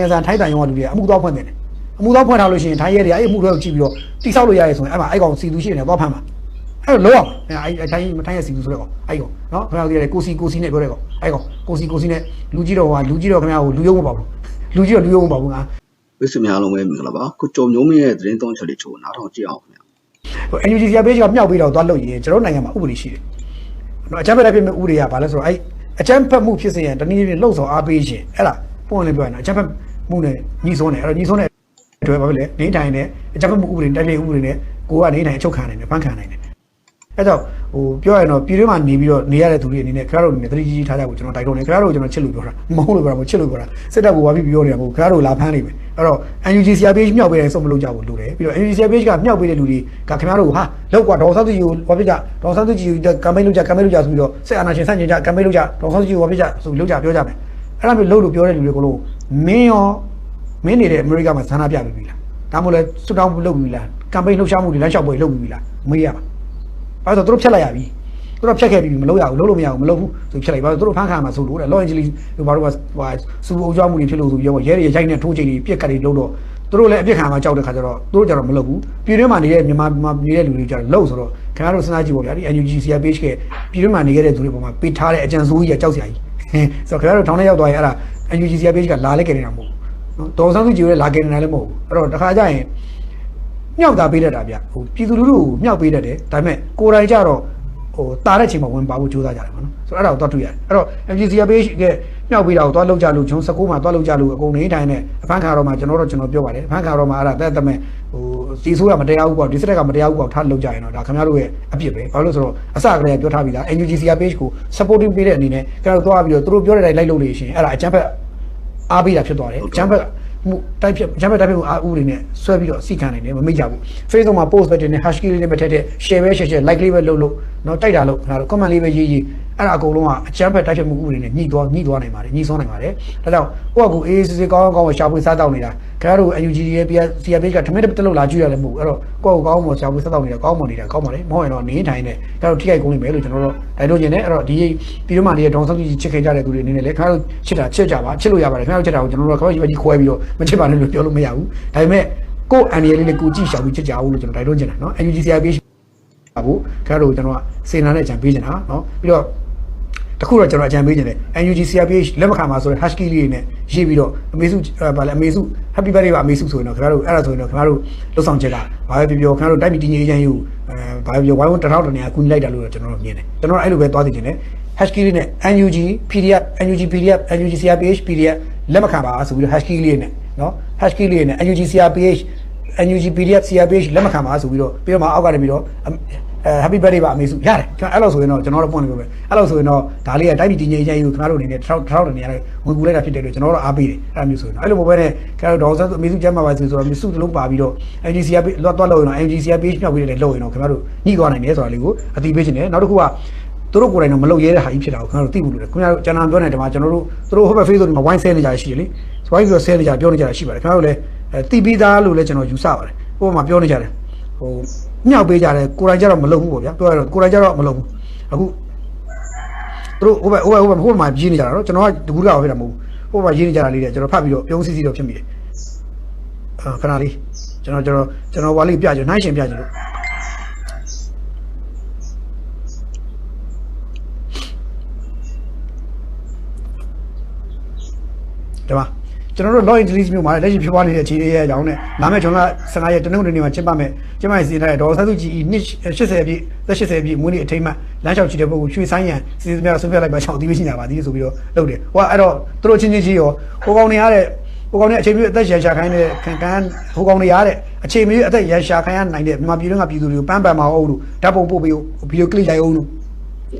ငယ်စာထိုင်းတန်ရုံကလူတွေအမှုသွားဖွင့်တယ်အမှုသွားဖွင့်ထားလို့ရှိရင်ထိုင်းရဲတွေအဲ့အမှုတွေကိုကြည့်ပြီးတော့တိဆောက်လို့ရရဲဆိုရင်အဲ့မှာအဲ့ကောင်စီသူရှိနေသွားဖမ်းမှာအဲ့တော့လောအောင်အဲ့အဲ့ထိုင်းထိုင်းရဲစီသူဆိုတဲ့ကောင်အဲ့ကောင်နော်ခင်ဗျားတို့ရတယ်ကိုစီကိုစီနဲ့ပြောတဲ့ကောင်အဲ့ကောင်ကိုစီကိုစီနဲ့လူကြီးတော်ကလူကြီးတော်ခင်ဗျားကိုလူယုံမပါဘူးလူကြီးတော်လူယုံမပါဘူးငါဝိစုများလုံးပဲမင်္ဂလာပါကိုကျော်မျိုးမင်းရဲ့သတင်းသုံးချက်လေးချိုးနားထောင်ကြည့်အောင်ခင်ဗျာဟို NUG ဆရာပေးကမြောက်ပြီးတော့သွားလုပ်ရင်ကျွန်တော်နိုင်ငံမှာဥပဒေရှိတယ်နော်အချမ်းဖက်တဲ့ဖြစ်မဲ့ဥပဒေကဘာလဲဆိုတော့အဲ့အချမ်းဖက်မှုဖြစ်စေရင်တနည်းနည်းလှုပ်ဆောင်အားပေးရှင်အဲ့ဒါပုံလည်းပြောရအောင်အချမ်းဖက် မှုနဲ့ညီဆုံးတယ်အဲ့တော့ညီဆုံးတဲ့အတွက်ဘာဖြစ်လဲနေထိုင်တဲ့အချမ်းဖက်မှုဥပဒေတိုက်လေဥပဒေနဲ့ကိုကနေထိုင်အချုပ်ခံနိုင်တယ်ဖမ်းခံနိုင်တယ်အဲ့တော့ဟိုပြောရရင်တော့ပြည်တွင်းမှာနေပြီးတော့နေရတဲ့သူတွေအနေနဲ့ခင်ဗျားတို့အနေနဲ့သတိကြီးကြီးထားကြဖို့ကျွန်တော်တိုက်တွန်းတယ်ခင်ဗျားတို့ကျွန်တော်ချစ်လို့ပြောတာမဟုတ်လို့ပြောတာမဟုတ်ချစ်လို့ပြောတာစစ်တပ်ကဝါပြီးပြောနေတာမဟုတ်ခင်ဗျားတို့လာဖမ်းနေမယ်အဲ့တော့ NUG CRPH မြောက်ပေးတယ်ဆုံးမလို့ကြဘူးလို့တယ်ပြီးတော့ NUG CRPH ကမြောက်ပေးတဲ့လူတွေကခင်ဗျားတို့ဟာလောက်ကွာဒေါ်ဆောက်သူကြီးကိုဝါပြကြဒေါ်ဆောက်သူကြီးကိုကမ်ပိန်းလုပ်ကြကမ်ပိန်းလုပ်ကြဆိုပြီးတော့စစ်အာဏာရှင်ဆန့်ကျင်ကြကမ်ပိန်းလုပ်ကြဒေါ်ဆောက်သူကြီးကိုဝါပြကြဆိုပြီးလုပ်ကြပြောကြမယ်အဲ့ဒါမျိုးလုပ်လို့ပြောတဲ့လူတွေကလို့ မင်းရောမင်းနေတဲ့အမေရိကမှာဇာနာပြပြီးပြီလားဒါမှမဟုတ်လဲဆွတောင်းလုပ်ပြီးပြီလားကမ်ပိန်းလှုပ်ရှားမှုတွေလမ်းလျှောက်ပွဲလုပ်ပြီးပြီလားမေးရပါအဲ့တော့သူတို့ဖြတ်လိုက်ရပြီသူတို့ဖြတ်ခဲ့ပြီမလုပ်ရဘူးလုပ်လို့မရဘူးမလုပ်ဘူးဆိုဖြတ်လိုက်ပါသူတို့ဖမ်းခံမှာဆိုလို့တဲ့ law angeles တို့ဘာလို့ကဟိုစူအုပ်ကြောင်းမှုတွေဖြစ်လို့ဆိုပြီးတော့ရဲတွေရိုက်နေထိုးချိန်တွေပြက်ကတ်တွေလုပ်တော့သူတို့လည်းအပြစ်ခံမှာကြောက်တဲ့ခါကျတော့သူတို့ကြတော့မလုပ်ဘူးပြည်တွင်းမှာနေတဲ့မြန်မာမှာနေတဲ့လူတွေကြတော့လုပ်ဆိုတော့ခင်ဗျားတို့စဉ်းစားကြည့်ပေါ့ဗျာဒီ NUG CRPH ကပြည်တွင်းမှာနေခဲ့တဲ့သူတွေပေါ်မှာပေးထားတဲ့အကြံစိုးကြီးကကြောက်စရာကြီးဟင်းဆိုတော့ခင်ဗျားတို့ထောင်ထဲရောက်သွားရင်အဲ့ဒါ NUG CRPH ကလာလဲကြနေတာမဟုတ်ဘူးနော်ဒေါ်ဆန်းစုကြည်လည်းလာကြနေတာလည်းမဟုတ်ဘူးအဲ့တော့တခါကျရင်မြောက်တာပေးတတ်တာဗျဟိုပြည်သူလူထုကိုမြောက်ပေးတတ်တယ်ဒါပေမဲ့ကိုယ်တိုင်ကြတော့ဟိုတာတဲ့ချိန်မှာဝင်ပါဖို့ကြိုးစားကြတယ်ပေါ့နော်ဆိုတော့အဲ့ဒါကိုသွားတွေ့ရတယ်အဲ့တော့ MGCRPH ကမြောက်ပေးတာကိုသွားလောက်ကြလို့ဂျုံ19မှာသွားလောက်ကြလို့အကုန်နေတိုင်းနဲ့အဖန်ခါတော့မှကျွန်တော်တို့ကျွန်တော်ပြောပါတယ်အဖန်ခါတော့မှအဲ့ဒါတက်တက်မဲ့ဟို စီဆိုးကမတရားဘူးပေါ့ဒီစတက်ကမတရားဘူးပေါ့ထားလောက်ကြရင်တော့ဒါခင်ဗျားတို့ရဲ့အပြစ်ပဲဘာလို့လဲဆိုတော့အစကတည်းကပြောထားပြီးသား NUGCRPH ကို supporting ပေးတဲ့အနေနဲ့ကျွန်တော်တို့သွားပြီးတော့သူတို့ပြောတဲ့အတိုင်းလိုက်လို့လို့ရှိရင်အဲ့ဒါအကြမ်းဖက်အားပေးတာဖြစ်သွားတယ်အကြမ်းဖက်မှုတိုက်ဖြစ်ဂျမ်းဘက်တိုက်ဖြစ်မှုအားဥတွေနဲ့ဆွဲပြီးတော့စီခံနိုင်တယ်မမိကြဘူး Facebook မှာ post ပဲတင်နေ hashtag လေးနဲ့ပဲထည့်ထည့် share ပဲ share share like လေးပဲလုပ်လို့နော်တိုက်တာလို့ခင်ဗျားတို့ comment လေးပဲရေးရေး အဲ့ဒါအကုန်လုံးကအဂျမ်းဘက်တိုက်ဖြစ်မှုဥတွေနဲ့ညှိသွားညှိသွားနိုင်ပါတယ်ညှိဆုံးနိုင်ပါတယ်ဒါကြောင့်ကိုယ့်အကူအေးစစ်စစ်ကောင်းကောင်းကိုရှာဖွေစားတောက်နေတာခင်ဗျားတို့ UNG ရဲ့ CRPH ကထမင်းတစ်လုံးလာကြည့်ရတယ်မဟုတ်ဘူးအဲ့တော့ကိုယ့်အကူကောင်းကောင်းရှာဖွေစားတောက်နေတာကောင်းမနေတာကောင်းပါလေမဟုတ်ရင်တော့နေထိုင်နေဒါတော့ထိခိုက်ကုန်လိမ့်မယ်လို့ကျွန်တော်တို့တိုက်လို့ညင်တယ်အဲ့တော့ဒီပြည်တွင်းမှာနေတဲ့ဒေါန်ဆောင်ကြီးချစ်ခင်ကြတဲ့သူတွေအနေနဲ့လည်းခင်ဗျားတို့ချစ်တာချစ်ကြပါချစ်လို့ရပါတယ်ခင်ဗျားတို့ချစ်တာကိုကျွန်တော်တို့ကခမကြီးခွဲပြီးတော့မချစ်ပါနဲ့လို့ပြောလို့မရဘူးဒါပေမဲ့ကိုယ့်အန်ရီလေးလေးကိုကြည့်ရှောက်ပြီးချစ်ကြအောင်လို့ကျွန်တော်တိုက်တွန်းချင်တာနော် UNG CRPH ပါဘူးခင်ဗျားတို့ကျွန်တော်ကစေနာနဲ့အကြံပေးချင်တာနော်ပြီးတော့ တခုတော့ကျွန်တော်အကြံပေးချင်တယ် NUG CRPH လက်မခံပါဆိုတဲ့ husky လေးတွေနဲ့ရေးပြီးတော့အမေစုဗာလဲအမေစု happy birthday ပါအမေစုဆိုရင်တော့ခင်ဗျားတို့အဲ့ဒါဆိုရင်တော့ခင်ဗျားတို့လှုပ်ဆောင်ချက်ကဘာပဲပြောပြောခင်ဗျားတို့တိုက်ပြီးတည်ငြိမ်ချမ်းရေးကိုအဲဘာပဲပြောဝိုင်းဝန်းတစ်ထောက်တစ်နေရာကူညီလိုက်တာလို့တော့ကျွန်တော်တို့မြင်တယ်ကျွန်တော်အဲ့လိုပဲသွားသိချင်တယ် husky လေးနဲ့ NUG PDF NUG PDF NUG CRPH PDF လက်မခံပါဆိုပြီးတော့ husky လေးနဲ့နော် husky လေးနဲ့ NUG CRPH NUG PDF CRPH လက်မခံပါဆိုပြီးတော့ပြီးတော့မှအောက်ကနေပြီးတော့ အဲ happy birthday ပါအမေစုရတယ်ကျွန်တော်အဲ့လိုဆိုရင်တော့ကျွန်တော်တို့ပွင့်နေပဲအဲ့လိုဆိုရင်တော့ဒါလေးကတိုက်ပြီးတည်ငြိမ်ချမ်းရေးကိုခင်ဗျားတို့အနေနဲ့တစ်ထောက်တစ်ထောက်တနေရာဝင်ကူလိုက်တာဖြစ်တယ်လို့ကျွန်တော်တို့အားပေးတယ်အဲ့လိုမျိုးဆိုရင်တော့အဲ့လိုမဟုတ်ဘဲနဲ့ခင်ဗျားတို့ဒေါ်ဆန်းအမေစုကျမ်းပါပါဆိုတော့မျိုးစုတစ်လုံးပါပြီးတော့ NGCR လောတော့လို့ရင်တော့ NGCR page မြောက်ပြီးတယ်လို့ရင်တော့ခင်ဗျားတို့ညှိသွားနိုင်တယ်ဆိုတာလေးကိုအသိပေးခြင်းတယ်နောက်တစ်ခုကသူတို့ကိုယ်တိုင်တော့မလုပ်ရဲတဲ့ဟာကြီးဖြစ်တာကိုခင်ဗျားတို့သိဖို့လိုတယ်ခင်ဗျားတို့ကျွန်တော်ပြောနေတယ်မှာကျွန်တော်တို့သူတို့ဟိုဘက် Facebook မှာ wine sale နေကြရရှိတယ်လေ wine ဆို sale နေကြပြောနေကြတာရှိပါတယ်ခင်ဗျားတို့လည်းအဲတီးပြီးသားလို့လည်းကျွန်တော်ယူဆပါတယ်ဟိုမှာပြောနေကြတယ် ဟိုမြောက်ပေးကြတယ်ကိုယ်တိုင်ကျတော့မလုပ်ဘူးပေါ့ဗျာပြောရတော့ကိုယ်တိုင်ကျတော့မလုပ်ဘူးအခုသူတို့ဟိုဘက်ဟိုဘက်ဟိုဘက်ဟိုဘက်မှာရေးနေကြတာနော်ကျွန်တော်ကတကူးလောက်ဖြစ်တာမဟုတ်ဘူးဟိုဘက်ရေးနေကြတာလေးတဲ့ကျွန်တော်ဖတ်ပြီးတော့ပြုံးစီစီတော့ဖြစ်မိတယ်အာခဏလေးကျွန်တော်ကျွန်တော်ကျွန်တော်ဝါလေးပြကြနိုင်ရှင်ပြကြလို့ဒီမှာ ကျွန်တော်တို့ law intelligence မျိုးမှာလက်ရှိဖြစ်ပွားနေတဲ့အခြေအနေရဲ့အကြောင်းနဲ့လာမယ့်ဂျွန်လ15ရက်တနင်္ဂနွေနေ့မှာကျင်းပမယ်ကျင်းပရေးစီစဉ်တဲ့ဒေါ်ဆန်းစုကြည်နှစ်80ပြည့်သက်80ပြည့်မွေးနေ့အထိမ်းအမှတ်လမ်းလျှောက်ချီတဲ့ပုဂ္ဂိုလ်ရွှေဆိုင်ရန်စီစဉ်များဆွေးပြလိုက်ပါချောင်းတီးပေးချင်တာပါဒီဆိုပြီးတော့လုပ်တယ်ဟိုကအဲ့တော့သူတို့ချင်းချင်းကြီးရောဟိုကောင်နေရတဲ့ဟိုကောင်နေအချိန်ပြည့်အသက်ရရှာခိုင်းတဲ့ခံကန်ဟိုကောင်နေရတဲ့အချိန်ပြည့်အသက်ရရှာခိုင်းရနိုင်တဲ့မြန်မာပြည်တွင်းကပြည်သူတွေကိုပန်းပန်မအောင်လို့ဓာတ်ပုံပို့ပေးဗီဒီယိုကလစ်ရိုက်အောင်လို့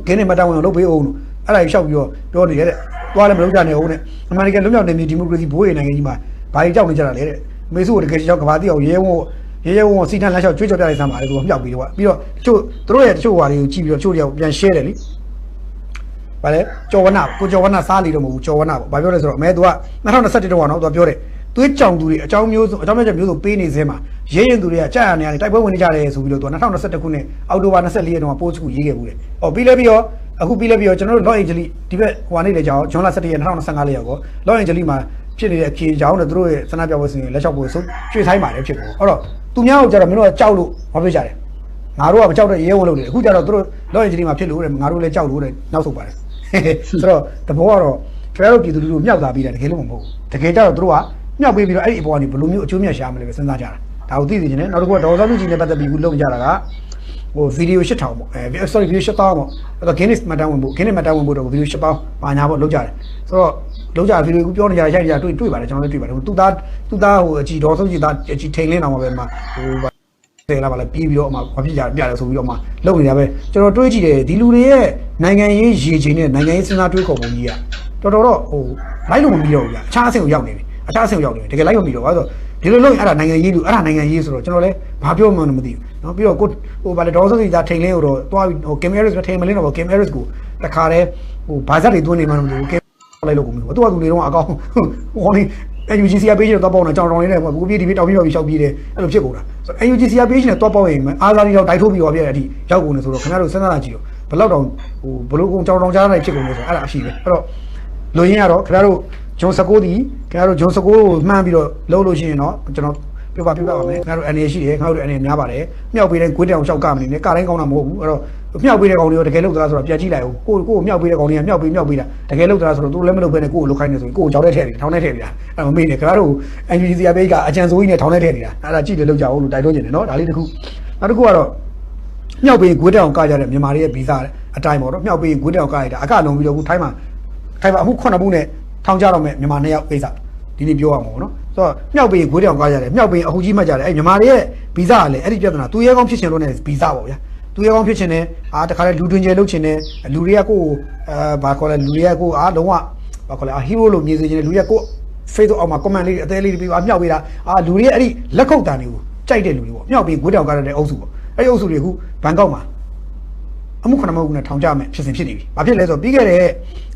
ခင်းနေမတောင်းအောင်လုပ်ပေးအောင်လို့ အဲ့ဒါကြီးရှောက်ပြီးတော့ပြောနေရတဲ့သွားလည်းမလုပ်ကြနဲ့အောင်နဲ့အမေရိကန်လွတ်မြောက်နေပြည်ဒီမိုကရေစီဘိုးရေနိုင်ငံကြီးမှာဘာကြီးကြောက်နေကြတာလဲတဲ့မေစုကိုတကယ်ကြောက်ကဘာတိအောင်ရဲဝုံရဲရဲဝုံစီတန်းလမ်းလျှောက်ကြွေးကြော်ပြလိုက်စမ်းပါလေသူကမြောက်ပြီးတော့ပြီးတော့တချို့သူတို့ရဲ့တချို့ဟာတွေကိုကြည့်ပြီးတော့တချို့တွေကပြန် share တယ်လေဗါလဲကျော်ဝနကိုကျော်ဝနစားလေတော့မဟုတ်ဘူးကျော်ဝနပေါ့ဘာပြောလဲဆိုတော့အမဲသူက2021တော့ကတော့သူကပြောတယ်သွေးကြောင်သူတွေအကြောင်းမျိုးစုံအကြောင်းမျိုးချက်မျိုးစုံပေးနေစဲမှာရဲရင်သူတွေကကြာရနေရတယ်တိုက်ပွဲဝင်နေကြတယ်ဆိုပြီးတော့သူက2021ခုနှစ်အောက်တိုဘာ24ရက်တုန်းကပို့စ်ကူရေးခဲ့ဘူးတယ်။အော်ပြီးလဲပြီးတော့ အခုပြီးလဲပြီးတော့ကျွန်တော်တို့ law angeli ဒီဘက်ဟိုကနေလေကြောင်းဂျွန်လာ17ရက်2025လေးရောက်ကော law angeli မှာဖြစ်နေတဲ့အပြင်ကြောင်းနဲ့သူတို့ရဲ့ဆန္ဒပြပွဲစဉ်လက်လျှောက်ပွဲဆိုရွှေ့ဆိုင်ပါတယ်ဖြစ်ကုန်အဲ့တော့သူများကိုကြတော့မင်းတို့ကကြောက်လို့မဖြစ်ကြတယ်ငါတို့ကမကြောက်တဲ့ရဲဝင်လို့တယ်အခုကြတော့သူတို့လော့ရင်ဂျီမှာဖြစ်လို့တဲ့ငါတို့လည်းကြောက်လို့တဲ့နောက်ဆုတ်ပါတယ်ဆိုတော့တဘောကတော့ကျွန်တော်တို့ပြည်သူလူထုမြောက်သားပြီးတယ်တကယ်လို့မဟုတ်ဘူးတကယ်ကြတော့သူတို့ကမြောက်ပေးပြီးတော့အဲ့ဒီအပေါ်ကနေဘယ်လိုမျိုးအကျိုးမြတ်ရှာမလဲပဲစဉ်းစားကြတာဒါကိုသိသိချင်းနဲ့နောက်တစ်ခုကဒေါ်စောလူကြီးနဲ့ပတ်သက်ပြီးခုလုပ်ကြတာက ဟိုဗီဒီယို8000ပေါ့အဲ sorry ဗီဒီယို8000ပေါ့အဲ့တော့ Guinness မှတ်တမ်းဝင်ဖို့ Guinness မှတ်တမ်းဝင်ဖို့တော့ဗီဒီယို8000ပါညာပေါ့လုပ်ကြတယ်ဆိုတော့လုပ်ကြဗီဒီယိုကိုပြောနေကြရိုက်ကြတွေ့တွေ့ပါတယ်ကျွန်တော်လည်းတွေ့ပါတယ်ဟိုသူသားသူသားဟိုအကြည့်ဒေါ်စောကြီးသားအကြည့်ထိန်လင်းအောင်ပါပဲမှာဟိုဆယ်လာပါလဲပြီးပြီးတော့အမှဘာဖြစ်ကြပြတယ်ဆိုပြီးတော့မှလုပ်နေတာပဲကျွန်တော်တွေးကြည့်တယ်ဒီလူတွေရဲ့နိုင်ငံရေးရည်ချင်းနဲ့နိုင်ငံရေးစဉ်းစားတွေးခေါ်ပုံကြီးကတော်တော်တော့ဟိုလိုက်လို့မပြီးတော့ဘူးဗျအခြားအဆင့်ကိုရောက်နေပြီအခြားအဆင့်ကိုရောက်နေပြီတကယ်လိုက်လို့မပြီးတော့ဘာလို့ ဒီလိုလုပ်ရင်အဲ့ဒါနိုင်ငံရေးလူအဲ့ဒါနိုင်ငံရေးဆိုတော့ကျွန်တော်လည်းဘာပြောမှန်းမသိဘူးเนาะပြီးတော့ကိုဟိုဗာလေဒေါ်ဆိုစီသားထိန်လင်းကိုတော့တွားပြီးဟိုကင်မရာစ်ထိန်မလင်းတော့ကင်မရာစ်ကိုတခါတည်းဟိုဘာဇက်တွေသွင်းနေမှန်းမသိဘူးကင်လိုက်လို့ကိုမျိုးသူကသူတွေတော့အကောင်ဟိုနေ UGCR page နဲ့တော့ပေါက်နေကြောင်တောင်လေးနဲ့ဘူးပြေးဒီပြေးတောင်ပြေးတော့ပြီးရှောက်ပြေးတယ်အဲ့လိုဖြစ်ကုန်တာဆိုတော့ UGCR page နဲ့တော့ပေါက်ရင်အာဇာဒီတော့တိုက်ထုတ်ပြီးတော့ပြည့်တဲ့အထိရောက်ကုန်နေဆိုတော့ခင်ဗျားတို့စဉ်းစားကြည့်တော့ဘယ်တော့တော့ဟိုဘလို့ကုန်ကြောင်တောင်ကြားနေဖြစ်ကုန်နေဆိုအဲ့ဒါအရှိပဲအဲ့တော့လူရင်းကတော့ခင်ဗျားတို့ ဂျွန်စကိုဒီခင်ဗျားတို့ဂျွန်စကိုကိုမှန်းပြီးတော့လှုပ်လို့ရှိရင်တော့ကျွန်တော်ပြပါပြပါပါမယ်ခင်ဗျားတို့အနေရှိတယ်ခင်ဗျားတို့အနေများပါတယ်မြောက်ပေးတဲ့ဂွေးတောင်ရှောက်ကမနေနဲ့ကတိုင်းကောင်းတာမဟုတ်ဘူးအဲ့တော့မြောက်ပေးတဲ့ကောင်တွေကတကယ်လို့သလားဆိုတော့ပြန်ကြည့်လိုက်ဦးကိုကိုကိုမြောက်ပေးတဲ့ကောင်တွေကမြောက်ပေးမြောက်ပေးတာတကယ်လို့သလားဆိုတော့သူလည်းမလုပ်ဘဲနဲ့ကိုကိုလုခိုင်းနေဆိုရင်ကိုကိုကြောက်တဲ့ထဲတယ်ထောင်းတဲ့ထဲတယ်အဲ့တော့မေးနေခင်ဗျားတို့ NGC အပေးကအကြံစိုးကြီးနဲ့ထောင်းတဲ့ထဲနေတာအဲ့ဒါကြည့်တယ်လောက်ကြအောင်လို့တိုက်တွန်းနေတယ်နော်ဒါလေးတစ်ခုနောက်တစ်ခုကတော့မြောက်ပေးဂွေးတောင်ကကြတဲ့မြန်မာတွေရဲ့ဗီဇအတိုင်းပေါ့နော်မြောက်ပေးဂွေးတောင်ကရတာအကလုံးပြီးတော့ခုထိုင်းမှာထိုင်းမှာအခု9ဘူးနဲ့ ထောင်ကြတော့မဲ့မြန်မာနှစ်ယောက်ကိစ္စဒီနေ့ပြောရမှာပေါ့နော်ဆိုတော့မြောက်ပေးဂွေးတောင်ကကြတယ်မြောက်ပေးအခုကြီးမှတ်ကြတယ်အဲ့မြန်မာတွေရဲ့ဗီဇကလည်းအဲ့ဒီပြဿနာသူရဲကောင်းဖြစ်ချင်လို့နဲ့ဗီဇပေါ့ဗျာသူရဲကောင်းဖြစ်ချင်တယ်အာတခါလေလူတွင်ကျဲလုပ်ချင်တယ်လူတွေကကိုယ်အဲဘာခေါ်လဲလူတွေကကိုယ်အားလုံးဝဘာခေါ်လဲဟီးရိုးလို့မြင်စေချင်တယ်လူတွေကကိုယ် Facebook အောက်မှာ comment လေးတွေအသေးလေးတွေပြီးအာမြောက်ပေးတာအာလူတွေအဲ့ဒီလက်ခုပ်တန်တွေကိုကြိုက်တဲ့လူတွေပေါ့မြောက်ပေးဂွေးတောင်ကားတဲ့အုပ်စုပေါ့အဲ့ဒီအုပ်စုတွေအခုဘန်ကောက်မှာ အမှုခဏမဟုတ်ဘူးနဲ့ထောင်ကြမယ်ဖြစ်စဉ်ဖြစ်နေပြီ။ဘာဖြစ်လဲဆိုတော့ပြီးခဲ့တဲ့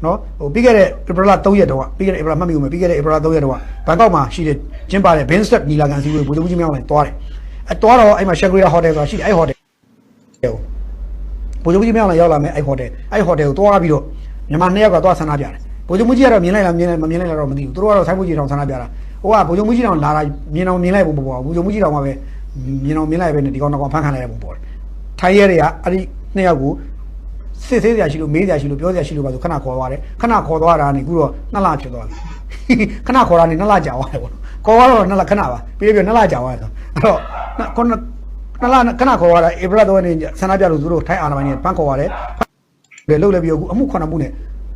နော်ဟိုပြီးခဲ့တဲ့ဧပြီလ3ရက်တော့ပြီးခဲ့တဲ့ဧပြီလမှတ်မိဦးမယ်ပြီးခဲ့တဲ့ဧပြီလ3ရက်တော့ဘန်ကောက်မှာရှိတဲ့ကျင်းပတဲ့ Binstep နီလာကန်စီဝေးဗိုလ်ချုပ်ကြီးမြောင်းလိုက်သွားတယ်။အဲသွားတော့အဲ့မှာ Shangri-La Hotel ဆိုတာရှိတယ်အဲ့ hotel ကိုဗိုလ်ချုပ်ကြီးမြောင်းလိုက်ရောက်လာမယ်အဲ့ hotel အဲ့ hotel ကိုသွားပြီးတော့မြန်မာနှစ်ယောက်ကသွားဆန္ဒပြတယ်။ဗိုလ်ချုပ်ကြီးကတော့မြင်လိုက်လားမြင်လိုက်မမြင်လိုက်လားတော့မသိဘူး။သူတို့ကတော့ဆိုင်းဘုတ်ကြီးတောင်ဆန္ဒပြတာ။ဟိုကဗိုလ်ချုပ်ကြီးတောင်လာတာမြင်အောင်မြင်လိုက်ဖို့ပေါ့ဗိုလ်ချုပ်ကြီးတောင်မှပဲမြင်အောင်မြင်လိုက်ပဲနဲ့ဒီကောင်တော့ဖမ်းခံလိုက်ရပုံပေါ့။ထိုင်းရဲတွေကအဲ့ဒီ နှစ်ယောက်ကိုစစ်သေးစရာရှိလို့မေးစရာရှိလို့ပြောစရာရှိလို့ပါဆိုခဏခေါ်သွားတယ်ခဏခေါ်သွားတာနေခုတော့နှစ်လဖြစ်သွားပြီခဏခေါ်တာနေနှစ်လကြာသွားတယ်ပေါ့ခေါ်သွားတော့နှစ်လခဏပါပြီးပြီးနှစ်လကြာသွားတယ်ဆိုအဲ့တော့ခုနနှစ်လခဏခေါ်သွားတာဧပြီလတော့နေဆန္ဒပြလို့သူတို့ထိုင်းအာဏာပိုင်တွေဖမ်းခေါ်ရတယ်လေလှုပ်လည်းပြီးအခုအမှုခုနှစ်မှုနဲ့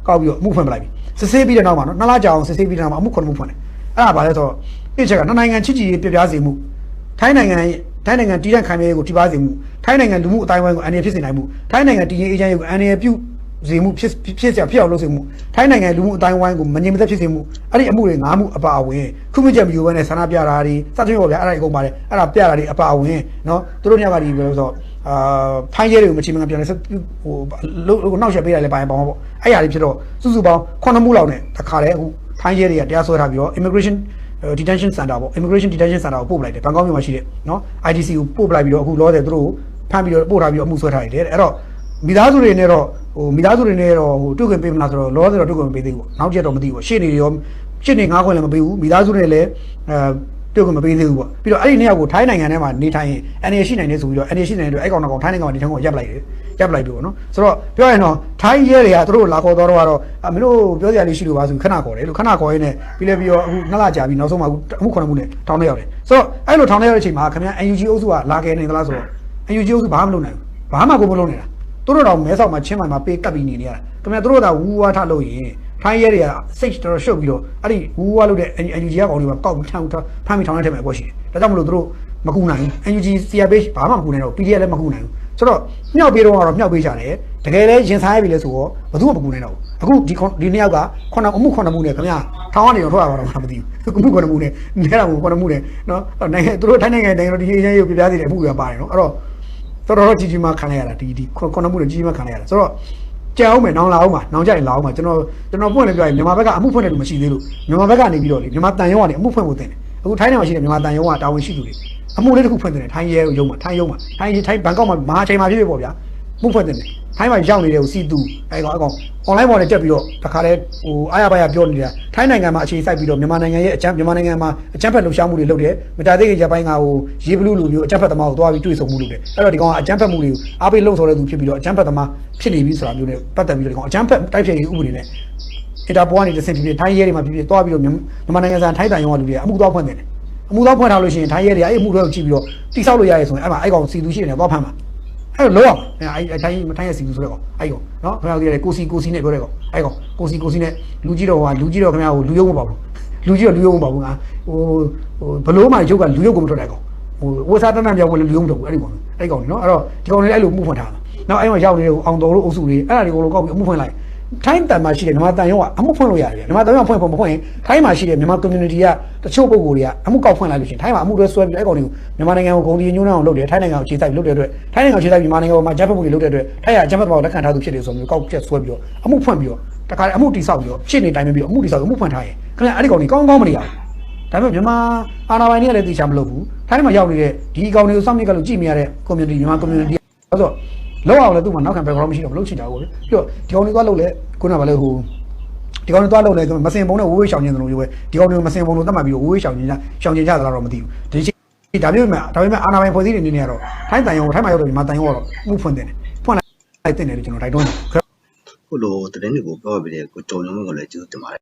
ကောက်ပြီးတော့အမှုဖွင့်ပလိုက်ပြီစစ်ဆေးပြီးတဲ့နောက်မှာနော်နှစ်လကြာအောင်စစ်ဆေးပြီးတဲ့နောက်မှာအမှုခုနှစ်မှုဖွင့်တယ်အဲ့ဒါဘာလဲဆိုတော့ဒီချက်ကနှစ်နိုင်ငံချစ်ကြည်ရေးပြပြစေမှုထိုင်းနိုင်ငံ ထိုင်းနိုင်ငံတည်တဲ့ခံရရေးကိုထိပါစေမှုထိုင်းနိုင်ငံလူမှုအတိုင်းအဝိုင်းကိုအန္တရာယ်ဖြစ်စေနိုင်မှုထိုင်းနိုင်ငံတည်ငြိမ်အေးချမ်းရေးကိုအန္တရာယ်ပြုစေမှုဖြစ်ဖြစ်စရာဖြစ်အောင်လုပ်စေမှုထိုင်းနိုင်ငံလူမှုအတိုင်းအဝိုင်းကိုမငြိမ်မသက်ဖြစ်စေမှုအဲ့ဒီအမှုတွေငါးမှုအပါအဝင်ခုမြင့်ချက်မျိုးပဲနဲ့ဆန္ဒပြတာတွေစသဖြင့်ပေါ့ဗျာအဲ့ဒါတွေအကုန်ပါတယ်အဲ့ဒါပြတာတွေအပါအဝင်နော်သူတို့ညကဒီဘယ်လိုဆိုတော့အာဖိုင်းရဲတွေကိုမချင်မပြန်လဲဟိုလို့နောက်ဆက်ပေးတာလည်းပိုင်းပေါင်းပေါ့အဲ့အရာတွေဖြစ်တော့စုစုပေါင်း9မှုလောက်နဲ့တခါတည်းအခုဖိုင်းရဲတွေကတရားစွဲထားပြီးတော့ immigration detention center ပေါ့ immigration detention center ကိုပို့ပလိုက်တယ်ဘန်ကောက်မြို့မှာရှိတဲ့နော် IDC ကိုပို့ပလိုက်ပြီးတော့အခုလောဆယ်သူတို့ဖမ်းပြီးတော့ပို့ထားပြီးတော့အမှုဆွဲထားတယ်အဲ့တော့မိသားစုတွေနဲ့တော့ဟိုမိသားစုတွေနဲ့တော့ဟိုတွေ့ခွင့်ပေးမလားဆိုတော့လောဆယ်တော့တွေ့ခွင့်မပေးသေးဘူးပေါ့နောက်ကျတော့မသိဘူးရှေ့နေတွေရောရှေ့နေငါးခွင့်လည်းမပေးဘူးမိသားစုတွေလည်းအဲတွေ့ခွင့်မပေးသေးဘူးပေါ့ပြီးတော့အဲ့ဒီနေ့ကကိုထိုင်းနိုင်ငံထဲမှာနေထိုင်ရင်အနေရှိနိုင်နေဆိုပြီးတော့အနေရှိနိုင်တဲ့အဲ့ကောင်တော့ထိုင်းနိုင်ငံမှာနေထိုင်ကိုရပ်လိုက်တယ် ရပ်လိုက်ပြီပေါ့နော်ဆိုတော့ပြောရင်တော့ထိုင်းရဲတွေကသူတို့လာခေါ်တော့တော့အမင်းတို့ပြောစရာလေးရှိလို့ပါဆိုခဏခေါ်တယ်လို့ခဏခေါ်ရင်းနဲ့ပြီးလဲပြီးတော့အခုနှစ်လကြာပြီနောက်ဆုံးမှအခုအမှုခုနှစ်မှုနဲ့ထောင်ထဲရောက်တယ်ဆိုတော့အဲ့လိုထောင်ထဲရောက်တဲ့အချိန်မှာခင်ဗျာ UNG အုပ်စုကလာခဲ့နေသလားဆိုတော့ UNG အုပ်စုဘာမှမလုပ်နိုင်ဘူးဘာမှကိုမလုပ်နေတာသူတို့တော့မဲဆောက်မှာချင်းမိုင်မှာပေးကပ်ပြီးနေနေရတာခင်ဗျာသူတို့ကဝူဝါထလို့ရင်ထိုင်းရဲတွေကစိတ်တော်ရှုပ်ပြီးတော့အဲ့ဒီဝူဝါလို့တဲ့ UNG ကကောင်တွေကကောက်ထမ်းဖမ်းပြီးထောင်ထဲထည့်မယ်ပေါ့ရှိတယ်ဒါကြောင့်မလို့သူတို့မကူနိုင်ဘူး UNG CRPH ဘာမှမကူနိုင်တော့ PDF လည်းမကူနိုင်ဘူး ဆိုတော့မြောက်ပေးတော့ကတော့မြောက်ပေးကြတယ်တကယ်လဲရင်ဆိုင်ရပြီလဲဆိုတော့ဘယ်သူမှမကူနိုင်တော့ဘူးအခုဒီဒီနှစ်ယောက်ကခုနအမှုခုနမှုနဲ့ခင်ဗျာထောင်ကနေတော့ထွက်လာတော့မှမသိဘူးအမှုခုနမှုနဲ့နဲတာကိုခုနမှုနဲ့နော်နိုင်ငံသူတို့ထိုင်းနိုင်ငံနိုင်ငံတော်ဒီအေဂျင့်ရုပ်ပြပြသေးတယ်အမှုကပါတယ်နော်အဲ့တော့တော်တော်ကြီးကြီးမှခံလိုက်ရတာဒီဒီခုနမှုနဲ့ကြီးကြီးမှခံလိုက်ရတာဆိုတော့ကြံအောင်မယ်နောင်လာအောင်ပါနောင်ကြရင်လာအောင်ပါကျွန်တော်ကျွန်တော်ပွင့်လည်းပြောရင်မြန်မာဘက်ကအမှုဖွင့်တယ်လို့မရှိသေးလို့မြန်မာဘက်ကနေပြီးတော့လေမြန်မာတန်ရုံးကနေအမှုဖွင့်ဖို့တင်တယ်အခုထိုင်းနိုင်ငံမှာရှိတဲ့မြန်မာတန်ရုံးကတာဝန်ရှိသူတွေ အမှုလေးတစ်ခုဖွင့်တယ်ထိုင်းရဲရုံးမှာထိုင်းရုံးမှာထိုင်းထိုင်းဘန်ကောက်မှာမဟာချိန်မှာဖြစ်ဖြစ်ပေါ့ဗျာမှုဖွင့်တယ်ထိုင်းမှာရောက်နေတဲ့ကိုစီတူအဲကောင်အကောင် online ပေါ်နဲ့တက်ပြီးတော့တခါလဲဟိုအားရပါရပြောနေတာထိုင်းနိုင်ငံမှာအခြေစိုက်ပြီးတော့မြန်မာနိုင်ငံရဲ့အချမ်းမြန်မာနိုင်ငံမှာအချမ်းဖက်လှုပ်ရှားမှုတွေလုပ်တယ်မတာသေးခင်ရက်ပိုင်းကဟိုရေဘလူးလူမျိုးအချမ်းဖက်သမားကိုတွားပြီးတွေ့ဆုံမှုလုပ်တယ်အဲ့တော့ဒီကောင်ကအချမ်းဖက်မှုတွေကိုအားပေးလှုပ်ဆော်တဲ့သူဖြစ်ပြီးတော့အချမ်းဖက်သမားဖြစ်နေပြီဆိုတာမျိုးနဲ့ပတ်သက်ပြီးတော့ဒီကောင်အချမ်းဖက်တိုက်ဖြတ်ရေးဥပဒေနဲ့အင်တာပေါ်ကနေတစ်ဆင့်ဖြစ်ဖြစ်ထိုင်းရဲတွေမှာဖြစ်ဖြစ်တွားပြီးတော့မြန်မာနိုင်ငံဆိုင်ထိုင်းတန်ရုံးကလူတွေကအမှုသွားဖွင့်တယ် အမှုသွားဖွင့်ထားလို့ရှိရင်ထိုင်းရဲတွေအဲ့အမှုတွေကိုကြည့်ပြီးတော့တိဆောက်လို့ရရဲဆိုရင်အဲ့မှာအဲ့ကောင်စီသူရှိနေသွားဖမ်းမှာအဲ့လိုလောက်အောင်အဲ့အဲ့ထိုင်းထိုင်းရဲစီသူဆိုတဲ့ကောင်အဲ့ကောင်နော်ခင်ဗျားတို့ရတယ်ကိုစီကိုစီနဲ့ပြောတဲ့ကောင်အဲ့ကောင်ကိုစီကိုစီနဲ့လူကြီးတော်ကလူကြီးတော်ခင်ဗျားကိုလူယုံမပါဘူးလူကြီးတော်လူယုံမပါဘူးငါဟိုဟိုဘလို့မှရုပ်ကလူယုံကိုမထွက်တဲ့ကောင်ဟိုဝစားတနံပြောင်းဝင်လူယုံမတော့ဘူးအဲ့ဒီကောင်အဲ့ကောင်နော်အဲ့တော့ဒီကောင်တွေအဲ့လိုမှုဖွင့်ထားတာနောက်အဲ့မှာရောက်နေတဲ့အောင်တော်တို့အုပ်စုတွေအဲ့ဒါတွေကိုလောကောက်ပြီးအမှုဖွင့်လိုက် ထိုင်းတန်မှာရှိတဲ့မြန်မာတန်ရုံးကအမှုဖွင့်လို့ရတယ်မြန်မာတန်ရုံးကဖွင့်ဖို့မဖွင့်ရင်ထိုင်းမှာရှိတဲ့မြန်မာ community ကတချို့ပုံကိုယ်တွေကအမှုကောက်ဖွင့်လိုက်လို့ရှိရင်ထိုင်းမှာအမှုတွေဆွဲပြီးအဲ့ကောင်တွေကိုမြန်မာနိုင်ငံကိုဂုံဒီညှိုးနှောင်းအောင်လုပ်တယ်ထိုင်းနိုင်ငံကိုခြေစိုက်ပြီးလုပ်တဲ့အတွက်ထိုင်းနိုင်ငံကိုခြေစိုက်ပြီးမြန်မာနိုင်ငံကိုမှဂျပန်မှုတွေလုပ်တဲ့အတွက်ထိုင်းကအဂျပန်ဘောလက်ခံထားသူဖြစ်တယ်ဆိုမျိုးကောက်ချက်ဆွဲပြီးတော့အမှုဖွင့်ပြီးတော့တခါလေအမှုတိဆောက်ပြီးတော့ရှင်းနေတိုင်းပြီးတော့အမှုတိဆောက်အမှုဖွင့်ထားရင်ခင်ဗျအဲ့ဒီကောင်တွေကောင်းကောင်းမနေရဘူးဒါပေမဲ့မြန်မာအာဏာပိုင်တွေကလည်းသိချာမလုပ်ဘူးထိုင်းမှာရောက်နေတဲ့ဒီကောင်တွေကိုစောင့်မြစ်ကလို့ကြည့်မိရတဲ့ community မြန်မာ community ဆိုတော့ လောက်အောင်လည်းသူ့မှာနောက်ခံ background မရှိတော့မလုပ်ချင်တာဘူးလေပြီးတော့ဒီကောင်တွေသွားလုပ်လဲခုနကဗာလဲဟိုဒီကောင်တွေသွားလုပ်လဲမစင်ပုံနဲ့ဝေးဝေးရှောင်ကျင်တယ်လို့ပြောပဲဒီကောင်တွေမစင်ပုံလို့သတ်မှတ်ပြီးတော့ဝေးဝေးရှောင်ကျင်ကြရှောင်ကျင်ကြသလားတော့မသိဘူးဒီချိန်ဒါမျိုးမှဒါပေမဲ့အာနာပိုင်ဖွဲ့စည်းတွေအနေနဲ့ကတော့ထိုင်းတန်ရုံထိုင်းမှာရောက်တော့ဒီမှာတန်ရုံကတော့မှုဖွင့်တယ်ဖွင့်လိုက်တင်တယ်လို့ကျွန်တော်တိုက်တွန်းတယ်ခုလိုသတင်းတွေကိုပြောပြပေးတဲ့ကိုကျော်မျိုးမင်းကိုလည်းကျေးဇူးတင်ပါတယ်